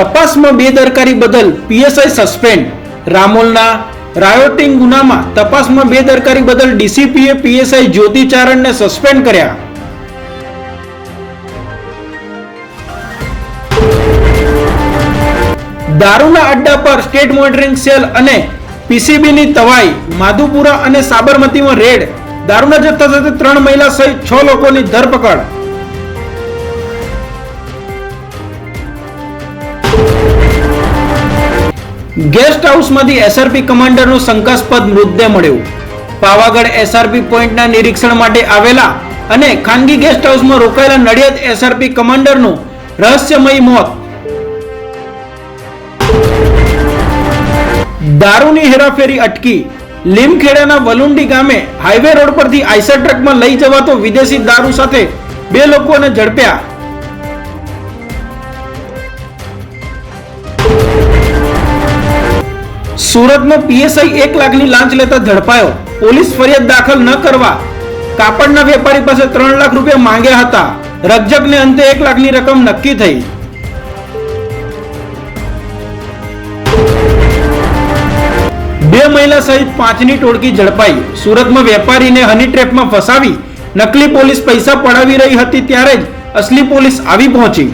તપાસમાં બેદરકારી બદલ પીએસઆઈ સસ્પેન્ડ. રામોલના રાયોટિંગ ગુનામાં તપાસમાં બેદરકારી બદલ ડીસીપીએ પીએસઆઈ જ્યોતિચારણને સસ્પેન્ડ કર્યા. દારૂના અડ્ડા પર સ્ટેટ મોનિટરિંગ સેલ અને પીસીબીની તવાઈ, માધુપુરા અને સાબરમતીમાં રેડ. દારૂના જથ્થા સાથે ત્રણ મહિલા સહિત છ લોકોની ધરપકડ. ગેસ્ટ હાઉસમાંથી એસઆરપી કમાન્ડરનો શંકાસ્પદ મૃતદેહ મળ્યો. પાવાગઢ એસઆરપી પોઈન્ટના નિરીક્ષણ માટે આવેલા અને ખાનગી ગેસ્ટ હાઉસમાં રોકાયેલા નડિયાદ એસઆરપી કમાન્ડરનું રહસ્યમય મોત. દારૂની હેરાફેરી અટકી. લીમખેડાના વલુંડી ગામે હાઈવે રોડ પરથી આઈસર ટ્રકમાં લઈ જવાતો વિદેશી દારૂ સાથે બે લોકોને ઝડપ્યા. સુરતમાં પીએસઆઈ એક લાખની લાંચ લેતા ઝડપાયો. પોલીસ ફરિયાદ દાખલ ન કરવા કાપડના વેપારી પાસે ત્રણ લાખ રૂપિયા માંગ્યા હતા. રજકને અંતે એક લાખની રકમ નક્કી થઈ. બે મહિલા સહિત પાંચની ટોળકી ઝડપાઈ. સુરતમાં વેપારીને હની ટ્રેપમાં ફસાવી. નકલી પોલીસ પૈસા પડાવી રહી હતી ત્યારે જ અસલી પોલીસ આવી પહોંચી.